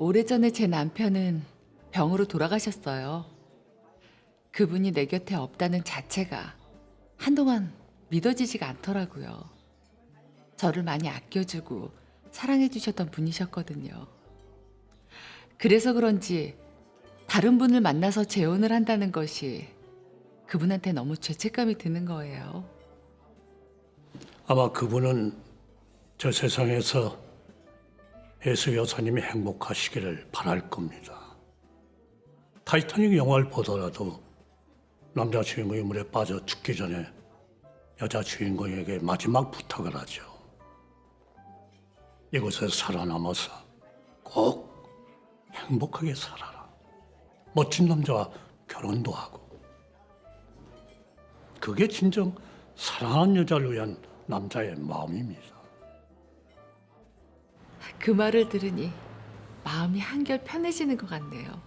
오래전에 제 남편은 병으로 돌아가셨어요. 그분이 내 곁에 없다는 자체가 한동안 믿어지지가 않더라고요. 저를 많이 아껴주고 사랑해주셨던 분이셨거든요. 그래서 그런지 다른 분을 만나서 재혼을 한다는 것이 그분한테 너무 죄책감이 드는 거예요. 아마 그분은 저 세상에서 예수 여사님이 행복하시기를 바랄 겁니다. 타이타닉 영화를 보더라도 남자 주인공이 물에 빠져 죽기 전에 여자 주인공에게 마지막 부탁을 하죠. 이곳에 살아남아서 꼭 행복하게 살아라. 멋진 남자와 결혼도 하고. 그게 진정 사랑하는 여자를 위한 남자의 마음입니다. 그 말을 들으니 마음이 한결 편해지는 것 같네요.